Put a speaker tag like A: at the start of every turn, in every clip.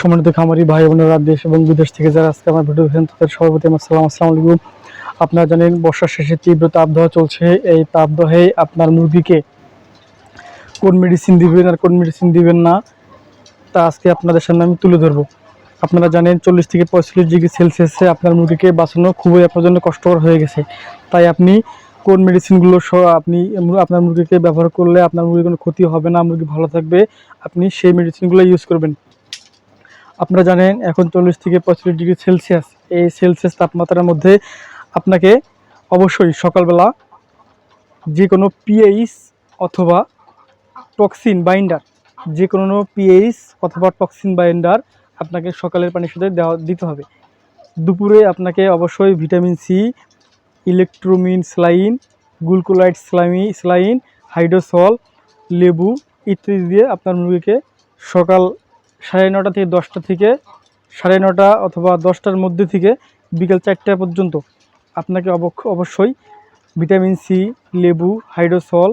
A: সম্মানিত খামারি ভাই বোনেরা দেশ এবং বিদেশ থেকে যারা আজকে আমার ভিডিও দেখেন তাদের সভাপতি আমার সালাম আসসালামু আলাইকুম। আপনারা জানেন, বর্ষার শেষে তীব্র তাপদাহ চলছে। এই তাপদাহে আপনার মুরগিকে কোন মেডিসিন দিবেন আর কোন মেডিসিন দিবেন না, তা আজকে আপনাদের সামনে আমি তুলে ধরবো। আপনারা জানেন, চল্লিশ থেকে পঁয়তাল্লিশ ডিগ্রি সেলসিয়াসে আপনার মুরগিকে বাঁচানো খুবই আপনার জন্য কষ্টকর হয়ে গেছে। তাই আপনি কোন মেডিসিনগুলো সহ আপনি আপনার মুরগিকে ব্যবহার করলে আপনার মুরগির কোনো ক্ষতি হবে না, মুরগি ভালো থাকবে, আপনি সেই মেডিসিনগুলো ইউজ করবেন। আপনারা জানেন এখন চল্লিশ থেকে পঁয়তাল্লিশ ডিগ্রি সেলসিয়াস। এই সেলসিয়াস তাপমাত্রার মধ্যে আপনাকে অবশ্যই সকালবেলা যে কোনো পিএইচ অথবা টক্সিন বাইন্ডার যে কোনো পিএইচ অথবা টক্সিন বাইন্ডার আপনাকে সকালের পানির সাথে দেওয়া, দিতে হবে। দুপুরে আপনাকে অবশ্যই vitamin C Electromin saline Glucolyte স্লামি saline hydrosol লেবু ইত্যাদি দিয়ে আপনার মুরগিকে সকাল সাড়ে নটা থেকে দশটা থেকে, সাড়ে নটা অথবা দশটার মধ্যে থেকে বিকেল চারটা পর্যন্ত আপনাকে অবশ্যই ভিটামিন সি, লেবু, হাইড্রোসল,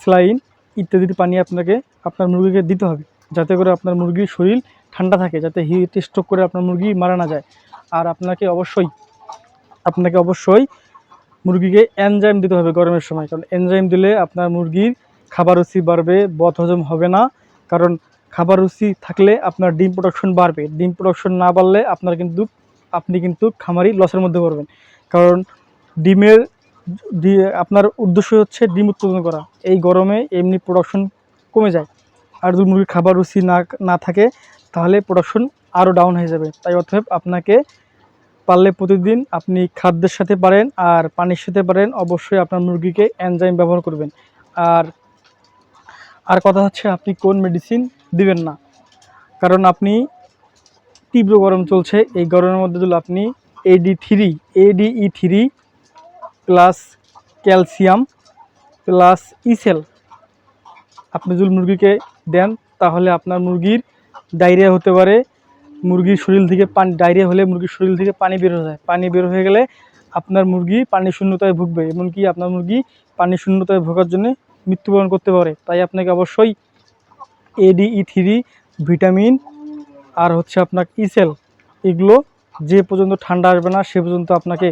A: স্লাইন ইত্যাদির পানি আপনাকে আপনার মুরগিকে দিতে হবে। যাতে করে আপনার মুরগির শরীর ঠান্ডা থাকে, যাতে হিট স্ট্রোক করে আপনার মুরগি মারা না যায়। আর আপনাকে অবশ্যই আপনাকে অবশ্যই মুরগিকে এনজাইম দিতে হবে গরমের সময়। কারণ এনজাইম দিলে আপনার মুরগির খাবার রুচি বাড়বে বদ হজম হবে না। কারণ খাবার রুচি থাকলে আপনার ডিম প্রোডাকশন বাড়বে। ডিম প্রোডাকশন না বাড়লে আপনার কিন্তু, আপনি কিন্তু খামারি লসের মধ্যে পড়বেন। কারণ ডিমের আপনার উদ্দেশ্য হচ্ছে ডিম উৎপাদন করা। এই গরমে এমনি প্রোডাকশন কমে যায়। আর যদি মুরগির খাবার রুচি না না থাকে, তাহলে প্রোডাকশন আরও ডাউন হয়ে যাবে। তাই অতএব আপনাকে পারলে প্রতিদিন আপনি খাদ্যের সাথে পারেন আর পানির সাথে পারেন, অবশ্যই আপনার মুরগিকে এনজাইম ব্যবহার করবেন। আর আর কথা হচ্ছে আপনি কোন মেডিসিন দিবেন না। কারণ আপনি তীব্র গরম চলছে, এই গরমের মধ্যে যদি আপনি AD three ADE three plus calcium plus ইসেল আপনি যদি মুরগিকে দেন, তাহলে আপনার মুরগির ডায়রিয়া হতে পারে। মুরগির শরীর থেকে পানি ডায়রিয়া হলে মুরগির শরীর থেকে পানি বের হয়ে যায়। পানি বের হয়ে গেলে আপনার মুরগি পানি শূন্যতায় ভুগবে, এমনকি আপনার মুরগি পানি শূন্যতায় ভোগার জন্য মৃত্যুবরণ করতে পারে। তাই আপনাকে অবশ্যই এডিই থ্রি ভিটামিন আর হচ্ছে আপনার ইসেল এগুলো যে পর্যন্ত ঠান্ডা আসবে না, সে পর্যন্ত আপনাকে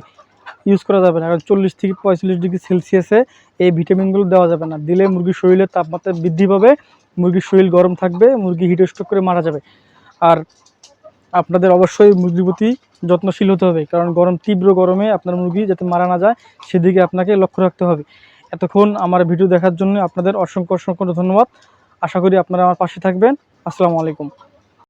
A: ইউজ করা যাবে না। কারণ চল্লিশ থেকে পঁয়তাল্লিশ ডিগ্রি সেলসিয়াসে এই ভিটামিনগুলো দেওয়া যাবে না। দিলে মুরগির শরীরের তাপমাত্রা বৃদ্ধি পাবে, মুরগির শরীর গরম থাকবে, মুরগি হিট স্ট্রোক করে মারা যাবে। আর আপনাদের অবশ্যই মুরগির প্রতি যত্নশীল হতে হবে। কারণ গরম, তীব্র গরমে আপনার মুরগি যাতে মারা না যায়, সেদিকে আপনাকে লক্ষ্য রাখতে হবে। এতক্ষণ আমার ভিডিও দেখার জন্য আপনাদের অসংখ্য অসংখ্য ধন্যবাদ। আশা করি আপনারা আমার পাশে থাকবেন। আসসালামু আলাইকুম।